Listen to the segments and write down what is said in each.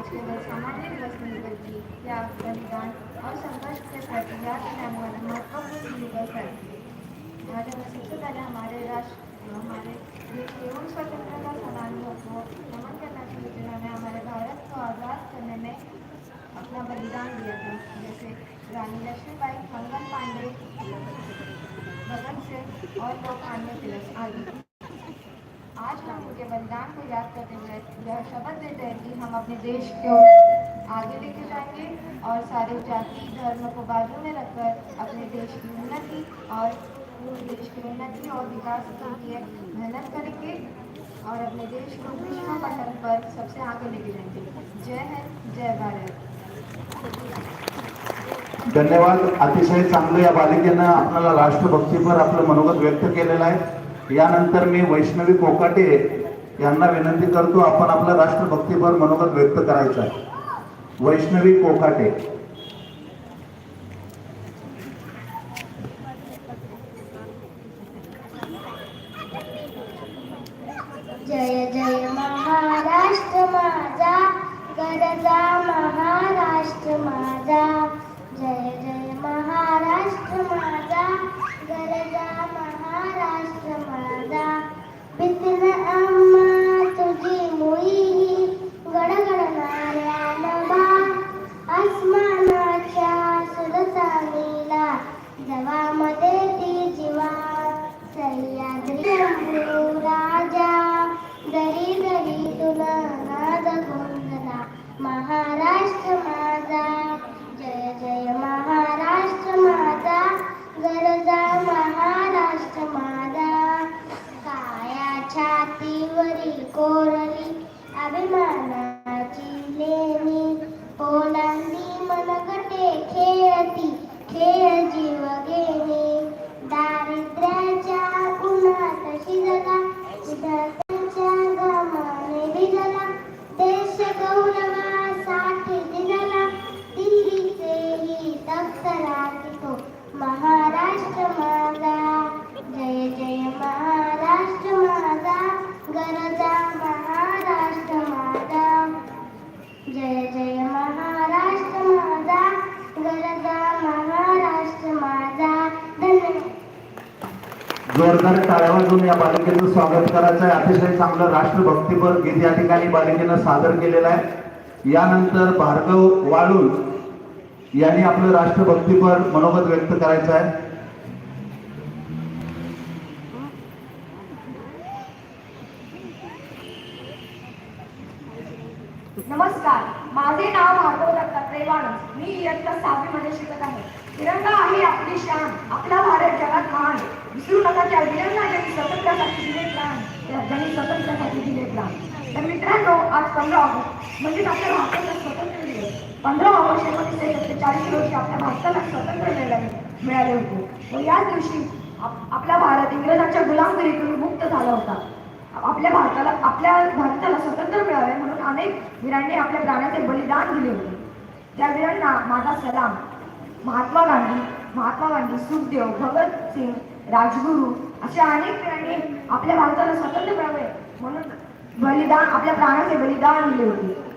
आज केवल सामान्य दिवस नहीं बल्कि त्याग बलिदान और संघर्ष के प्रति याद दिलाने वाला महत्वपूर्ण दिवस है आज हमें सबसे पहले हमारे राष्ट्र, हमारे देश के उन स्वतंत्रता सेनानियों को नमन करना चाहिए जिन्होंने हमारे भारत को आज़ाद करने में अपना बलिदान दिया था, जैसे रानी लक्ष्मीबाई मंगल पांडे, भगत सिंह और लोकमान्य तिलक आदि आज हम उनके बलिदान को याद करते हुए यह शपथ लेते हैं कि हम अपने देश को आगे लेके जाएंगे और सारे जाति धर्म को बाजू में रखकर अपने देश की उन्नति और पूरे देश की उन्नति और विकास के लिए मेहनत करेंगे और अपने देश को विश्व पटल पर सबसे आगे लेके जाएंगे। जय हिंद जय भारत। धन्यवाद। अतिशय चांगलं या बालिकेनं आपल्याला राष्ट्रभक्तीवर आपलं मनोगत व्यक्त केलेलं आहे. यानंतर मी वैष्णवी कोकाटे यांना विनंती करतो आपण आपला राष्ट्रभक्तीपर मनोगत व्यक्त करायचं आहे. वैष्णवी कोकाटे जय जय महाराष्ट्र माझा गरजा महाराष्ट्र माझा जय जय महाराष्ट्र माझा गरजा महाराष्ट्र माझा बिपिन अम्मा तुझी मुई गडगडणाऱ्या नभा आसमानाच्या सुरसानीला जवामध्ये ती जीवा सह्याद्री शंभू राजा दरी दरी तुला नाद महाराज जोरदार टाळ्या वाजवून या बालिकेचं स्वागत करायचं आहे. अतिशय चांगलं राष्ट्रभक्तीपर गीत या ठिकाणी बालिकेनं सादर केलेलं आहे. यानंतर भार्गव वाळून यांनी आपलं राष्ट्रभक्तीपर मनोगत व्यक्त करायचं आहे. नमस्कार. माझे नाव भार्गव दत्तात्रय वाणस मी इयत्ता सहावी मध्ये शिकत आहे. तिरंगा आहे आपली शान. आपला भारत जगात महान विसरू नका त्या वीरांना ज्यांनी स्वतंत्र्यासाठी दिले प्राण त्या- ज्यांनी स्वतंत्र्यासाठी दिले प्राण तर मित्रांनो आज पंधरा ऑगस्ट म्हणजेच आपल्या भारताला स्वतंत्र दिवस. पंधरा ऑगस्ट एकोणीसशे सत्तेचाळीस रोजी आपल्या भारताला स्वतंत्र मिळाले मिळाले होते. व याच दिवशी आपला भारत इंग्रजांच्या गुलामगिरीतून मुक्त झाला होता. आपल्या भारताला आपल्या भारताला स्वतंत्र मिळावे म्हणून अनेक वीरांनी आपल्या प्राण्याचे बलिदान दिले होते. त्या वीरांना माझा सलाम महात्मा गांधी महात्मा गांधी सुखदेव भगतसिंग राजगुरू असे अनेक वीरांनी आपल्या भारताला स्वतंत्र मिळावे म्हणून बलिदान आपल्या प्राणाचे बलिदान दिले होते.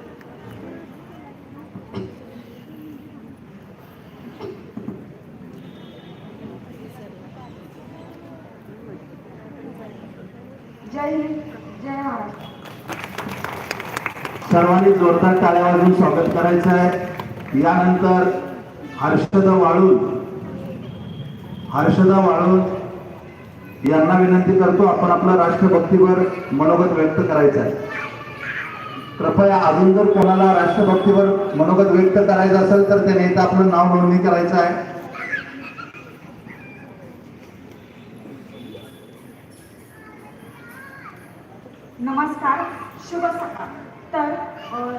जय हिंद जय महाराष्ट्र. सर्वांनी जोरदार टाळ्या वाजून स्वागत करायचं आहे यानंतर हर्षद वाळून हर्षदा वाळून यांना विनंती करतो आपण आपला राष्ट्रभक्तीवर मनोगत व्यक्त करायचं आहे. कृपया अजून जर कोणाला राष्ट्रभक्तीवर मनोगत व्यक्त करायचं असेल तर त्याने इथं आपलं नाव नोंदणी करायचं आहे. नमस्कार शुभ सकाळ. तर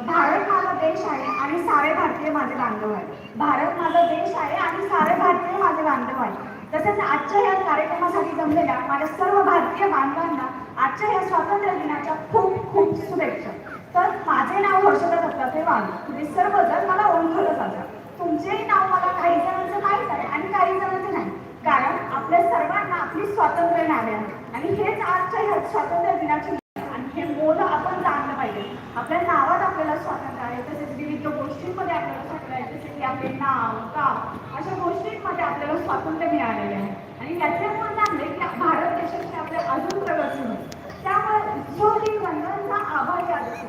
भारत माझा देश आहे आणि सारे भारतीय माझे बांधव आहे भारत माझा देश आहे आणि सारे भारतीय माझे बांधव आहे तसेच आजच्या या कार्यक्रमासाठी जमलेल्या माझ्या सर्व भारतीय बांधवांना आजच्या या स्वातंत्र्य दिनाच्या खूप खूप शुभेच्छा. तर माझे नाव हर्षदा दत्तात्रय वाघ तुम्ही सर्वजण मला ओळखलं असाल तुमचेही नाव मला काही जणांचं माहीत आहे आणि काही जणांचं नाही. कारण आपल्या सर्वांना आपली स्वातंत्र्य नावे आहे. आणि हेच आजच्या ह्या स्वातंत्र्य दिनाचे आणि हे मोल आपण जाणलं पाहिजे. आपल्या नावात आपल्याला स्वातंत्र्य आहे. तसेच विविध गोष्टींमध्ये आपल्याला स्वातंत्र्य आहे. जसे की आपले नाव गाव अशा गोष्टींमध्ये आपल्याला स्वातंत्र्य मिळालेले आहे. आणि याच्यामुळे सांगले की भारत देशाची आपल्या अजून प्रगती होईल. त्यामुळे उत्सव दिन रंगांचा आभारी आहे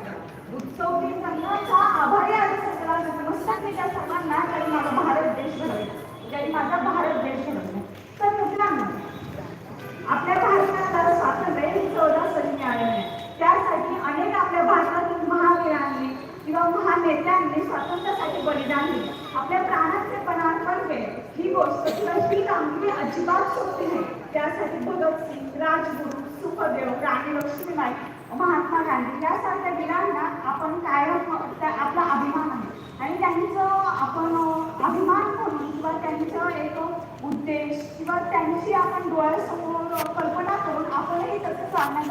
उत्सव दिन रंगांचा आभारी आहे सगळा नमस्कार मी त्या सर्वांना तरी माझा भारत देश घडवला तरी माझा भारत देश घडवला तर मित्रांनो आपल्या भारताला स्वातंत्र्य चौदा सरी आहे. त्यासाठी अनेक आपल्या भारतातील महावीरांनी किंवा महानेत्यांनी स्वातंत्र्यासाठी बलिदान दिले. आपल्या प्राणांचे पणार्पण केले ही गोष्ट किंवा ही कामगिरी अजिबात सोपी नाही. त्यासाठी भगतसिंग राजगुरू सुखदेव राणी लक्ष्मीबाई महात्मा गांधी यासारख्या वीरांना आपण कायम आपला अभिमान आहे. आणि त्यांचं आपण अभिमान म्हणून किंवा त्यांचं एक उद्देश किंवा त्यांची आपण डोळ्यासमोर कल्पना करून आपणही तसं चालण्याचा